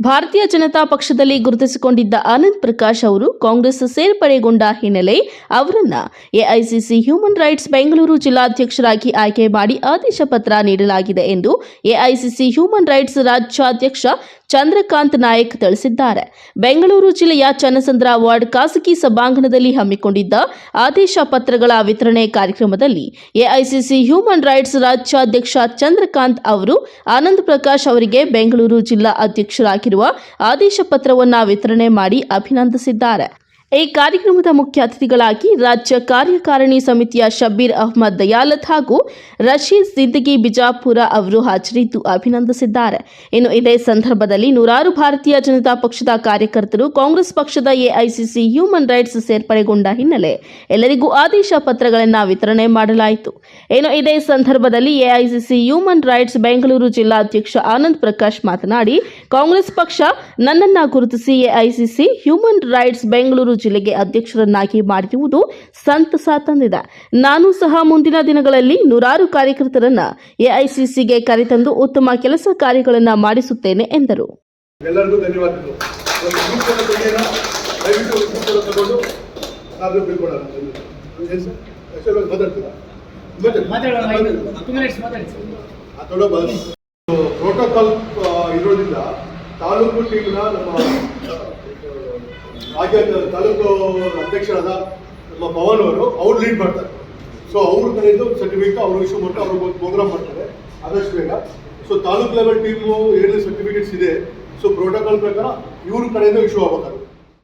ಭಾರತೀಯ ಜನತಾ ಪಕ್ಷದಲ್ಲಿ ಗುರುತಿಸಿಕೊಂಡಿದ್ದ ಆನಂದ್ ಪ್ರಕಾಶ್ ಅವರು ಕಾಂಗ್ರೆಸ್ ಸೇರ್ಪಡೆಗೊಂಡ ಹಿನ್ನೆಲೆ ಅವರನ್ನ ಎಐಸಿಸಿ ಹ್ಯೂಮನ್ ರೈಟ್ಸ್ ಬೆಂಗಳೂರು ಜಿಲ್ಲಾಧ್ಯಕ್ಷರಾಗಿ ಆಯ್ಕೆ ಮಾಡಿ ಆದೇಶ ಪತ್ರ ನೀಡಲಾಗಿದೆ ಎಂದು ಎಐಸಿಸಿ ಹ್ಯೂಮನ್ ರೈಟ್ಸ್ ರಾಜ್ಯಾಧ್ಯಕ್ಷ ಚಂದ್ರಕಾಂತ್ ನಾಯಕ್ ತಿಳಿಸಿದ್ದಾರೆ. ಬೆಂಗಳೂರು ಜಿಲ್ಲೆಯ ಚನ್ನಸಂದ್ರ ವಾರ್ಡ್ ಖಾಸಗಿ ಸಭಾಂಗಣದಲ್ಲಿ ಹಮ್ಮಿಕೊಂಡಿದ್ದ ಆದೇಶ ಪತ್ರಗಳ ವಿತರಣೆ ಕಾರ್ಯಕ್ರಮದಲ್ಲಿ ಎಐಸಿಸಿ ಹ್ಯೂಮನ್ ರೈಟ್ಸ್ ರಾಜ್ಯಾಧ್ಯಕ್ಷ ಚಂದ್ರಕಾಂತ್ ಅವರು, ಆನಂದ್ ಪ್ರಕಾಶ್ ಅವರಿಗೆ ಬೆಂಗಳೂರು ಜಿಲ್ಲಾ ಅಧ್ಯಕ್ಷರಾಗಿರುವ ಆದೇಶ ಪತ್ರವನ್ನು ವಿತರಣೆ ಮಾಡಿ ಅಭಿನಂದಿಸಿದ್ದಾರೆ. ಈ ಕಾರ್ಯಕ್ರಮದ ಮುಖ್ಯ ಅತಿಥಿಗಳಾಗಿ ರಾಜ್ಯ ಕಾರ್ಯಕಾರಿಣಿ ಸಮಿತಿಯ ಶಬೀರ್ ಅಹ್ಮದ್ ದಯಾಲತ್ ಹಾಗೂ ರಶೀದ್ ಸಿದ್ದಿಗಿ ಬಿಜಾಪುರ ಅವರು ಹಾಜರಿದ್ದು ಅಭಿನಂದಿಸಿದ್ದಾರೆ. ಇನ್ನು ಇದೇ ಸಂದರ್ಭದಲ್ಲಿ ನೂರಾರು ಭಾರತೀಯ ಜನತಾ ಪಕ್ಷದ ಕಾರ್ಯಕರ್ತರು ಕಾಂಗ್ರೆಸ್ ಪಕ್ಷದ ಎಐಸಿಸಿ ಹ್ಯೂಮನ್ ರೈಟ್ಸ್ ಸೇರ್ಪಡೆಗೊಂಡ ಹಿನ್ನೆಲೆ ಎಲ್ಲರಿಗೂ ಆದೇಶ ಪತ್ರಗಳನ್ನು ವಿತರಣೆ ಮಾಡಲಾಯಿತು. ಇನ್ನು ಇದೇ ಸಂದರ್ಭದಲ್ಲಿ ಎಐಸಿಸಿ ಹ್ಯೂಮನ್ ರೈಟ್ಸ್ ಬೆಂಗಳೂರು ಜಿಲ್ಲಾಧ್ಯಕ್ಷ ಆನಂದ್ ಪ್ರಕಾಶ್ ಮಾತನಾಡಿ, ಕಾಂಗ್ರೆಸ್ ಪಕ್ಷ ನನ್ನನ್ನ ಗುರುತಿಸಿ ಎಐಸಿಸಿ ಹ್ಯೂಮನ್ ರೈಟ್ಸ್ ಬೆಂಗಳೂರು ಜಿಲ್ಲೆಗೆ ಅಧ್ಯಕ್ಷರನ್ನಾಗಿ ಮಾಡಿರುವುದು ಸಂತಸ ತಂದಿದೆ ನಾನು ಸಹ ಮುಂದಿನ ದಿನಗಳಲ್ಲಿ ನೂರಾರು ಕಾರ್ಯಕರ್ತರನ್ನ ಎಐಸಿಸಿಗೆ ಕರೆತಂದು ಉತ್ತಮ ಕೆಲಸ ಕಾರ್ಯಗಳನ್ನು ಮಾಡಿಸುತ್ತೇನೆ ಎಂದರು ಪ್ರೋಟೋಕಾಲ್ ಇರೋದ್ರಿಂದ ತಾಲೂಕು ಟೀಮ್ನ ನಮ್ಮ ರಾಜ್ಯ ತಾಲೂಕು ಅಧ್ಯಕ್ಷರಾದ ನಮ್ಮ ಪವನ್ ಅವರು, ಅವ್ರು ಲೀಡ್ ಮಾಡ್ತಾರೆ. ಸೊ ಅವ್ರ ಕಡೆಯಿಂದ ಸರ್ಟಿಫಿಕೇಟ್ ಅವ್ರಿಗೆ ಇಶ್ಯೂ ಮಾಡ್ತಾರೆ ಅವ್ರಿಗೆ ಪ್ರೋಗ್ರಾಮ್ ಮಾಡ್ತಾರೆ. ಆದಷ್ಟು ಬೇಗ. ಸೊ ತಾಲೂಕು ಲೆವೆಲ್ ಟೀಮು ಏನೇ ಸರ್ಟಿಫಿಕೇಟ್ಸ್ ಇದೆ. ಸೊ ಪ್ರೋಟೋಕಾಲ್ ಪ್ರಕಾರ ಇವ್ರ ಕಡೆಯಿಂದ ಇಶ್ಯೂ ಆಗಬೇಕಾಗುತ್ತೆ.